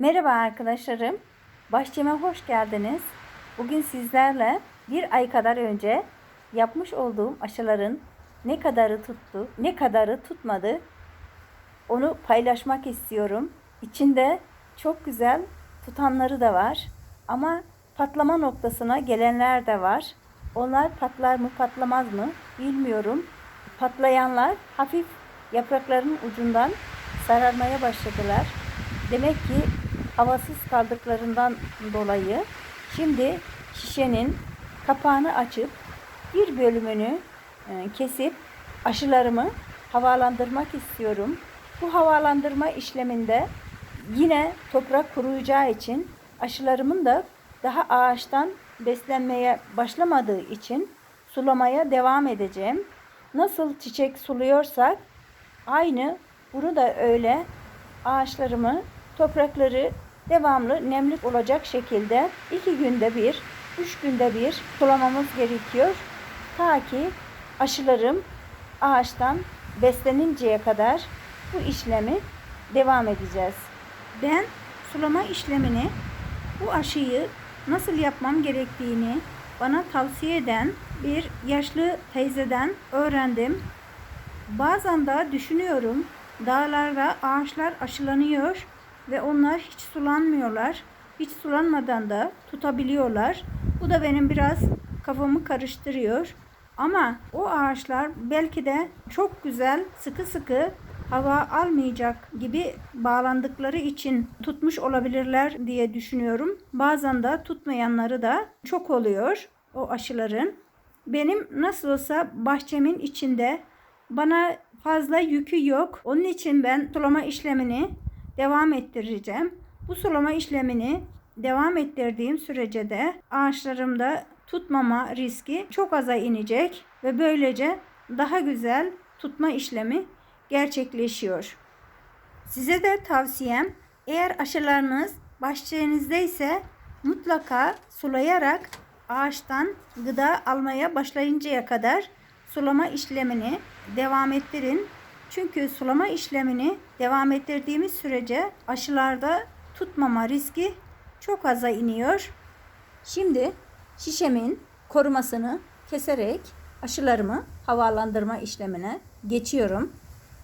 Merhaba arkadaşlarım. Bahçeme hoş geldiniz. Bugün sizlerle bir ay kadar önce yapmış olduğum aşıların ne kadarı tuttu, ne kadarı tutmadı onu paylaşmak istiyorum. İçinde çok güzel tutanları da var. Ama patlama noktasına gelenler de var. Onlar patlar mı patlamaz mı bilmiyorum. Patlayanlar hafif yaprakların ucundan sararmaya başladılar. Demek ki havasız kaldıklarından dolayı şimdi şişenin kapağını açıp bir bölümünü e, kesip aşılarımı havalandırmak istiyorum. Bu havalandırma işleminde yine toprak kuruyacağı için aşılarımın da daha ağaçtan beslenmeye başlamadığı için sulamaya devam edeceğim. Nasıl çiçek suluyorsak aynı bunu da öyle ağaçlarımı toprakları devamlı nemli olacak şekilde iki günde bir, üç günde bir sulamamız gerekiyor. Ta ki aşılarım ağaçtan besleninceye kadar bu işlemi devam edeceğiz. Ben sulama işlemini bu aşıyı nasıl yapmam gerektiğini bana tavsiye eden bir yaşlı teyzeden öğrendim. Bazen de düşünüyorum dağlarda ağaçlar aşılanıyor ve onlar hiç sulanmıyorlar. Hiç sulanmadan da tutabiliyorlar. Bu da benim biraz kafamı karıştırıyor. Ama o ağaçlar belki de çok güzel sıkı sıkı hava almayacak gibi bağlandıkları için tutmuş olabilirler diye düşünüyorum. Bazen de tutmayanları da çok oluyor o aşıların. Benim nasıl olsa bahçemin içinde bana fazla yükü yok. Onun için ben sulama işlemini devam ettireceğim. Bu sulama işlemini devam ettirdiğim sürece de ağaçlarımda tutmama riski çok aza inecek ve böylece daha güzel tutma işlemi gerçekleşiyor. Size de tavsiyem eğer aşılarınız bahçenizde ise mutlaka sulayarak ağaçtan gıda almaya başlayıncaya kadar sulama işlemini devam ettirin. Çünkü sulama işlemini devam ettirdiğimiz sürece aşılarda tutmama riski çok aza iniyor. Şimdi şişemin korumasını keserek aşılarımı havalandırma işlemine geçiyorum.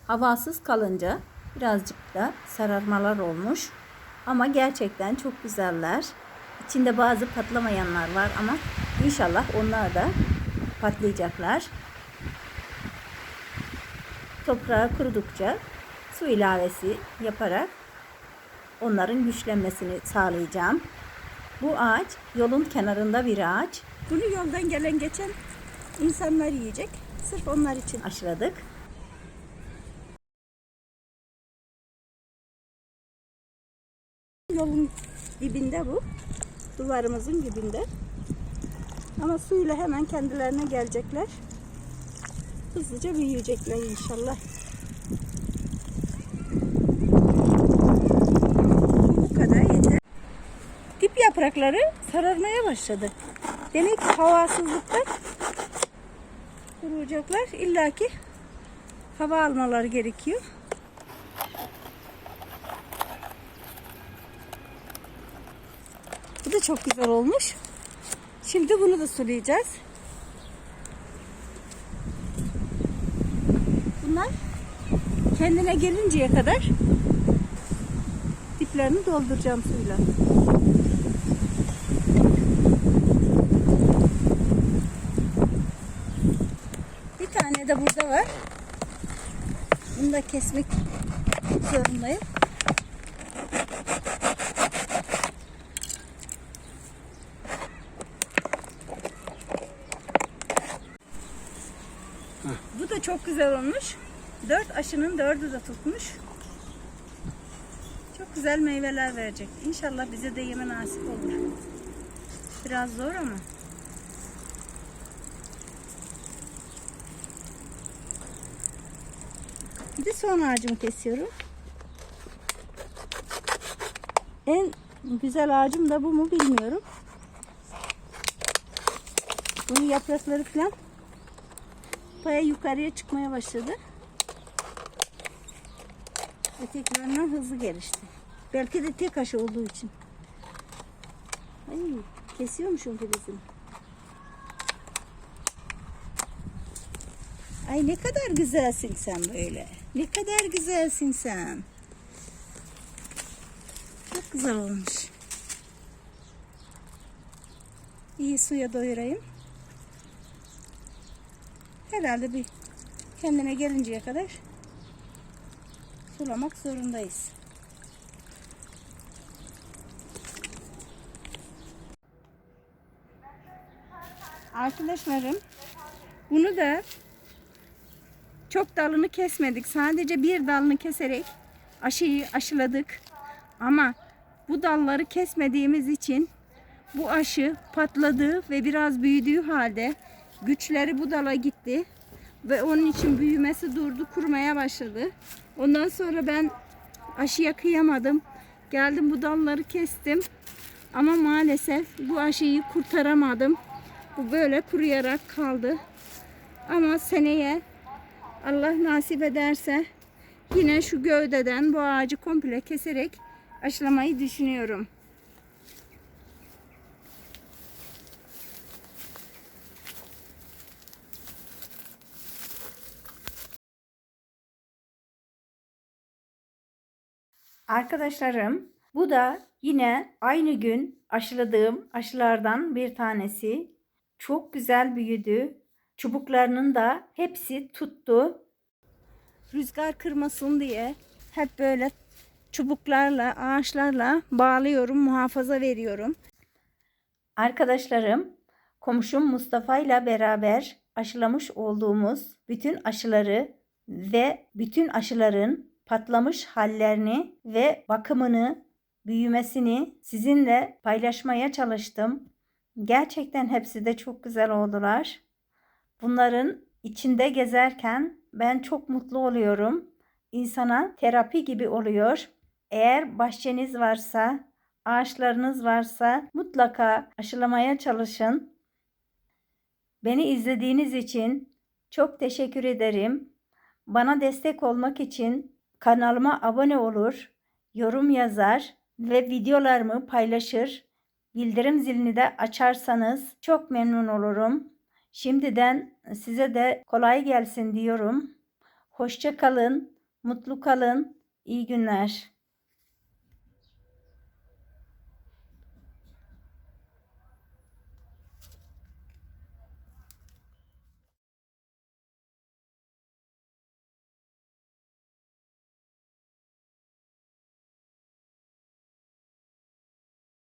Havasız kalınca birazcık da sararmalar olmuş. Ama gerçekten çok güzeller. İçinde bazı patlamayanlar var ama inşallah onlar da patlayacaklar. Toprağı kurudukça su ilavesi yaparak onların güçlenmesini sağlayacağım. Bu ağaç yolun kenarında bir ağaç. Bunu yoldan gelen geçen insanlar yiyecek. Sırf onlar için. Aşıladık. Yolun dibinde bu. Duvarımızın dibinde. Ama suyla hemen kendilerine gelecekler. Hızlıca büyüyecekler inşallah. Bu kadar yeter. Dip yaprakları sararmaya başladı. Demek ki havasızlıktan kuruyacaklar. İlla ki hava almaları gerekiyor. Bu da çok güzel olmuş. Şimdi bunu da sulayacağız. Bunlar kendine gelinceye kadar diplerini dolduracağım suyla. Bir tane de burada var. Bunu da kesmek zorundayım. Çok güzel olmuş. Dört aşının dördü de tutmuş. Çok güzel meyveler verecek. İnşallah bize de yeme nasip olur. Biraz zor ama. Bir son ağacımı kesiyorum. En güzel ağacım da bu mu bilmiyorum. Bunun yaprakları falan baya yukarıya çıkmaya başladı. Ötekilerden hızlı gelişti. Belki de tek aşı olduğu için. Ay, kesiyormuşum filizini. Ay ne kadar güzelsin sen böyle. Ne kadar güzelsin sen. Çok güzel olmuş. İyi suya doyurayım. Herhalde bir kendine gelinceye kadar sulamak zorundayız. Arkadaşlarım bunu da çok dalını kesmedik. Sadece bir dalını keserek aşıyı aşıladık. Ama bu dalları kesmediğimiz için bu aşı patladı ve biraz büyüdüğü halde güçleri bu dala gitti ve onun için büyümesi durdu, kurumaya başladı. Ondan sonra ben aşıya kıyamadım. Geldim bu dalları kestim. Ama maalesef bu aşıyı kurtaramadım. Bu böyle kuruyarak kaldı. Ama seneye Allah nasip ederse yine şu gövdeden bu ağacı komple keserek aşılamayı düşünüyorum. Arkadaşlarım bu da yine aynı gün aşıladığım aşılardan bir tanesi. Çok güzel büyüdü. Çubuklarının da hepsi tuttu. Rüzgar kırmasın diye hep böyle çubuklarla, ağaçlarla bağlıyorum, muhafaza veriyorum. Arkadaşlarım, komşum Mustafa ile beraber aşılamış olduğumuz bütün aşıları ve bütün aşıların patlamış hallerini ve bakımını, büyümesini sizinle paylaşmaya çalıştım. Gerçekten hepsi de çok güzel oldular. Bunların içinde gezerken ben çok mutlu oluyorum. İnsana terapi gibi oluyor. Eğer bahçeniz varsa, ağaçlarınız varsa mutlaka aşılamaya çalışın. Beni izlediğiniz için çok teşekkür ederim. Bana destek olmak için kanalıma abone olur, yorum yazar ve videolarımı paylaşır. Bildirim zilini de açarsanız çok memnun olurum. Şimdiden size de kolay gelsin diyorum. Hoşça kalın, mutlu kalın, iyi günler.